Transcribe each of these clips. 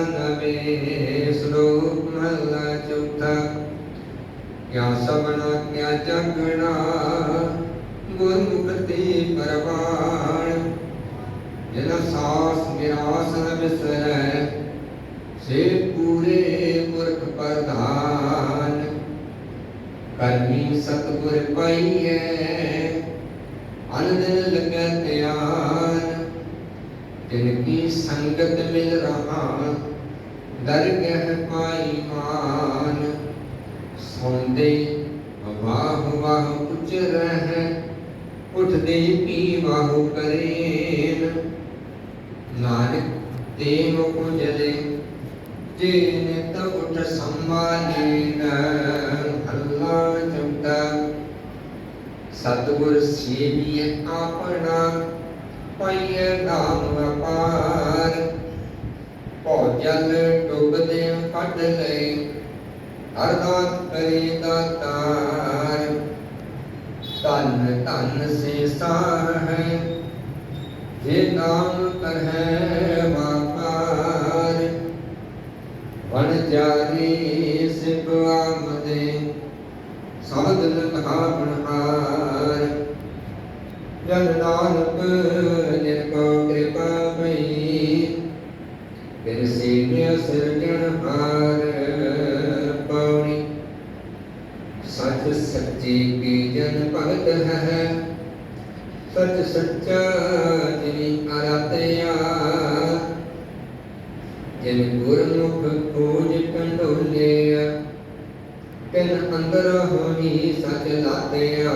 ਨਵੇਂ ਸ਼ਲੋਕ ਮਹਲਾ ਚੌਥਾ। ਕਿਆ ਸਭਨਾ ਕਿਆ ਜਗਣਾ ਗੁਰਮੁਖਤੀ ਪਰਵਾਣ। ਜਿਨ ਸਾਸ ਨਿਰਾਸ ਨ ਬਿਸਰੈ, ਸੇ ਪੂਰੇ ਪੁਰਖ ਪ੍ਰਧਾਨ। ਕਰਮੀ ਸਤਿਗੁਰ ਪਾਈਐ ਅਨੰਦ ਲੱਗੈ ਧਿਆਨ। ਤਿਨ ਕੀ ਸੰਗਤ ਮਿਲ ਰਹਾ ਦਰਗਹਿ ਪਾਈ ਮਾਨ। ਸੌਂਦੇ ਵਾਹ ਵਾਹ ਉੱਚ ਰਹਿ, ਉਠਦੇ ਕੀ ਵਾਹੂ ਕਰੇਨ ਨਾਨਕ ਤੇ ਮੁਖ ਜਲੇ, ਜੇਨ ਤ ਉਠ ਸੰਭਾਲੀਨ ਅੱਲਾ ਚੰਦਾ ਸਤਿਗੁਰ ਸੇਵੀਏ ਆਪਣਾ ਪਾਈਏ ਨਾਮ ਵਪਾਰ ਭੋਜਲ ਡੁੱਬਦੇ ਕੱਢ ਲਏ ਅਰਦਾਸ ਕਰੇ ਦਾਤਾਰ ਧਨ ਧਨ ਸੇ ਸਾਰ ਹੈ, ਜੇ ਨਾਮ ਕਰਹਿ ਵਾਪਾਰ। ਵਣ ਜਾਰੀ ਸਿਪ ਆਮਦੇ, ਸਾਧਨ ਕਹਾ ਬਣਹਾਰ। ਜਨ ਨਾਨਕ ਨਿਰ ਕੋ ਕਿਰਪਾ ਸੇਵਿਆ ਸਿਰਜਣ ਹਾਰ ਪੌੜੀ ਸਚ ਸੱਚੀ ਕੀ ਜਨ ਭਗਤ ਹੈ। ਸਚ ਸੱਚਾ ਜਿਨੀ ਅਰਾਤਿਆ ਜਿਨ ਗੁਰਮੁਖ ਖੋਜ ਕੰਡੋਲਿਆ। ਤਿਨ ਅੰਦਰ ਹੋਣੀ ਸਚ ਲਾਤਿਆ।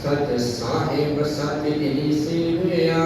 ਸਚ ਸਾਹਿਬ ਸਚ ਜਿਨੀ ਸੇਵਿਆ